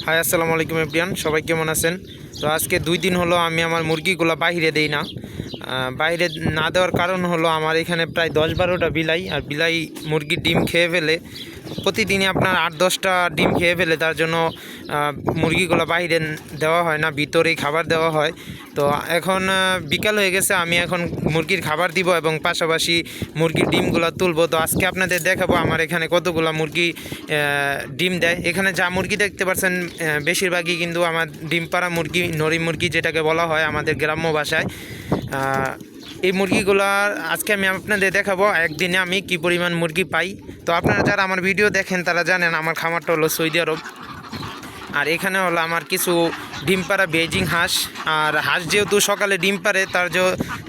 High, আসসালামু আলাইকুম everyone সবাই কেমন আছেন? তো আজকে দুই দিন হলো আমি আমার মুরগিগুলো বাইরে দেই না। বাইরে না দেওয়ার কারণ হলো আমার এখানে প্রায় দশ বারোটা বিলাই আর বিলাই মুরগির ডিম খেয়ে ফেলে। প্রতিদিনই আপনার আট দশটা ডিম খেয়ে ফেলে তার জন্য মুরগিগুলো বাইরে দেওয়া হয় না ভিতরেই খাবার দেওয়া হয়। তো এখন বিকাল হয়ে গেছে আমি এখন মুরগির খাবার দিব এবং পাশাপাশি মুরগির ডিমগুলো তুলবো। তো আজকে আপনাদের দেখাবো আমার এখানে কতগুলো মুরগি ডিম দেয়। এখানে যা মুরগি দেখতে পাচ্ছেন আহ, বেশিরভাগই কিন্তু আমার ডিম পাড়া মুরগি নরি মুরগি যেটাকে বলা হয় আমাদের গ্রাম্য ভাষায়। এই মুরগিগুলো আজকে আমি আপনাদের দেখাবো, একদিনে আমি কি পরিমাণ মুরগি পাই। তো আপনারা যারা আমার ভিডিও দেখেন, তারা জানেন আমার খামারটা হলো সৌদি আরব। আর এখানে হলো আমার কিছু ডিম পাড়া বেজিং হাঁস। আর হাঁস যেহেতু সকালে ডিম পারে তার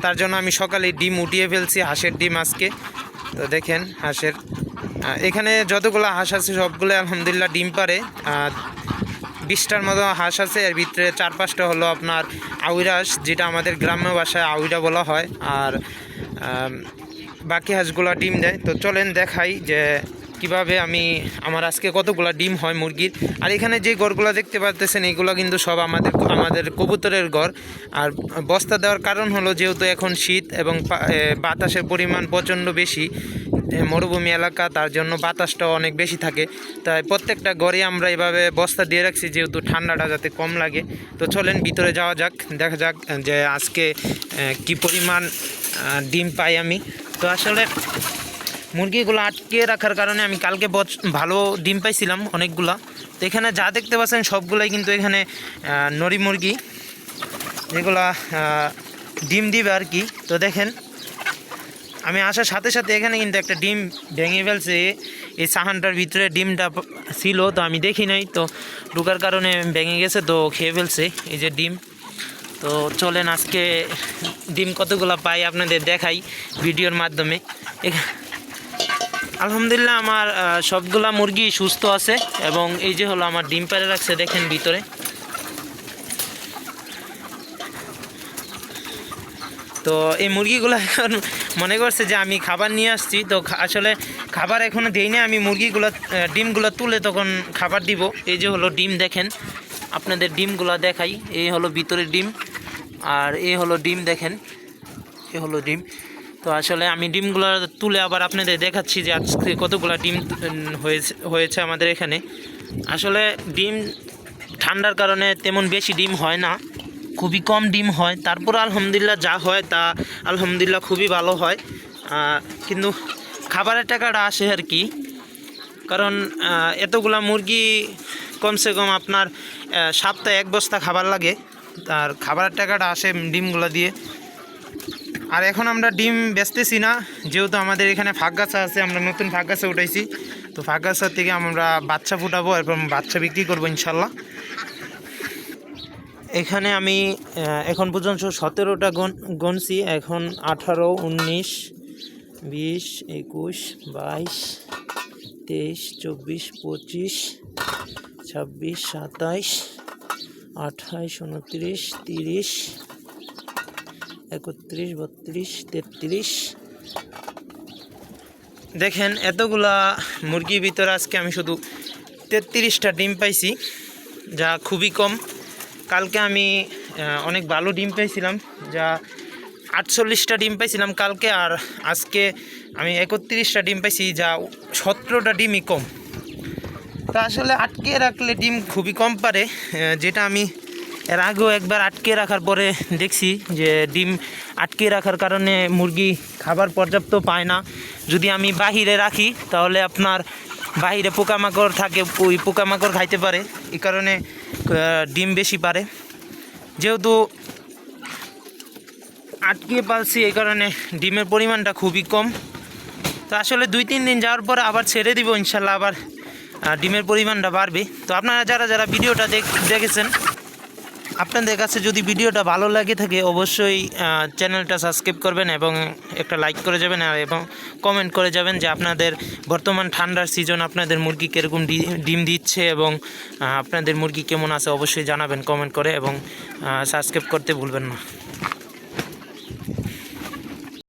তার জন্য আমি সকালে ডিম উঠিয়ে ফেলছি, হাঁসের ডিম আজকে। তো দেখেন হাঁসের এখানে যতগুলো হাঁস আছে সবগুলো আলহামদুলিল্লাহ ডিম পারে আর বিশটার মতো হাঁস আছে, এর ভিতরে চার পাঁচটা হলো আপনার আউইরা হাঁস, যেটা আমাদের গ্রাম্য ভাষায় আউইরা বলা হয়। আর বাকি হাঁসগুলো ডিম দেয়। তো চলেন দেখাই যে কীভাবে আমি, আমার আজকে কতগুলো ডিম হয় মুরগির। আর এখানে যে ঘরগুলো দেখতে পাচ্তেছেন এগুলো কিন্তু সব আমাদের আমাদের কবুতরের ঘর আর বস্তা দেওয়ার কারণ হলো যেহেতু এখন শীত এবং বাতাসের পরিমাণ প্রচণ্ড বেশি মরুভূমি এলাকা, তার জন্য বাতাসটাও অনেক বেশি থাকে। তাই প্রত্যেকটা ঘরে আমরা এভাবে বস্তা দিয়ে রাখছি, যেহেতু ঠান্ডাটা যাতে কম লাগে। তো চলেন ভিতরে যাওয়া যাক, দেখা যাক যে আজকে কি পরিমাণ ডিম পাই আমি। তো আসলে মুরগিগুলো আটকে রাখার কারণে আমি কালকে ভালো ডিম পাইছিলাম অনেকগুলা। তো এখানে যা দেখতে পাচ্ছেন, সবগুলাই কিন্তু এখানে নরি মুরগি। যেগুলা ডিম দিবে আর কি। তো দেখেন আমি আসার সাথে সাথে এখানে কিন্তু একটা ডিম ভেঙে ফেলছে। এই সাহানটার ভিতরে ডিমটা ছিল, তো আমি দেখি নাই। তো ঢুকার কারণে ভেঙে গেছে, তো খেয়ে ফেলছে এই যে ডিম। তো চলেন আজকে ডিম কতগুলো পাই আপনাদের দেখাই ভিডিওর মাধ্যমে। আলহামদুলিল্লাহ আমার সবগুলা মুরগি সুস্থ আছে এবং এই যে হলো আমার ডিম পেড়ে রাখছে, দেখেন ভিতরে। তো এই মুরগিগুলো এখন মনে করছে যে আমি খাবার নিয়ে আসছি। তো আসলে খাবার এখনও দিইনি আমি মুরগিগুলো ডিমগুলো তুলে তখন খাবার দিব। এই যে হলো ডিম দেখেন। আপনাদের ডিমগুলো দেখাই। এই হলো ভিতরের ডিম। আর এই হলো ডিম দেখেন। এ হলো ডিম। তো আসলে আমি ডিমগুলো তুলে আবার আপনাদের দেখাচ্ছি যে আজকে কতগুলো ডিম হয়েছে হয়েছে আমাদের এখানে। আসলে ডিম ঠান্ডার কারণে তেমন বেশি ডিম হয় না। খুবই কম ডিম হয়। তারপর আলহামদুলিল্লাহ যা হয় তা আলহামদুলিল্লাহ খুবই ভালো হয়। কিন্তু খাবারের টাকাটা আসে আর কি। কারণ এতগুলা মুরগি কমসে কম আপনার সপ্তাহে এক বস্তা খাবার লাগে। আর খাবারের টাকাটা আসে ডিমগুলো দিয়ে। আর এখন আমরা ডিম বেচতেছি না। যেহেতু আমাদের এখানে ফাঁক গাছা আছে, আমরা নতুন ফাঁক গাছা উঠাইছি। তো ফাঁক গাছা থেকে আমরা বাচ্চা ফুটাবো, এরপর বাচ্চা বিক্রি করব ইনশাল্লাহ। এখানে আমি এখন পর্যন্ত সতেরোটা গন গনছি এখন আঠারো, উনিশ, বিশ, একুশ, বাইশ, তেইশ, চব্বিশ, পঁচিশ, ছাব্বিশ, সাতাইশ, আঠাইশ, উনত্রিশ, তিরিশ, একত্রিশ, বত্রিশ, তেত্রিশ। দেখেন, এতগুলা মুরগির ভিতরে আজকে আমি শুধু তেত্রিশটা ডিম পাইছি, যা খুবই কম। কালকে আমি অনেক ভালো ডিম পেয়েছিলাম, যা আটচল্লিশটা ডিম পাইছিলাম কালকে, আর আজকে আমি একত্রিশটা ডিম পাইছি যা সতেরোটা ডিমই কম। তা আসলে আটকে রাখলে ডিম খুবই কম পারে যেটা আমি এর আগেও একবার আটকে রাখার পরে দেখছি যে ডিম আটকে রাখার কারণে মুরগি খাবার পর্যাপ্ত পায় না। যদি আমি বাহিরে রাখি, তাহলে আপনার বাহিরে পোকামাকড় থাকে, ওই পোকামাকড় খাইতে পারে। এই কারণে ডিম বেশি পারে। যেহেতু আটকে পালছি, এই কারণে ডিমের পরিমাণটা খুবই কম। তো আসলে দুই তিন দিন যাওয়ার পর আবার ছেড়ে দিব, ইনশাল্লাহ আবার ডিমের পরিমাণটা বাড়বে। তো আপনারা যারা যারা ভিডিওটা দেখ- দেখেছেন আপনাদের কাছে যদি ভিডিওটা ভালো লাগে থাকে, অবশ্যই চ্যানেলটা সাবস্ক্রাইব করবেন এবং একটা লাইক করে যাবেন আর এবং কমেন্ট করে যাবেন যে আপনাদের বর্তমান ঠান্ডার সিজন আপনাদের মুরগি কীরকম ডিম দিচ্ছে এবং আপনাদের মুরগি কেমন আছে অবশ্যই জানাবেন কমেন্ট করে এবং সাবস্ক্রাইব করতে ভুলবেন না।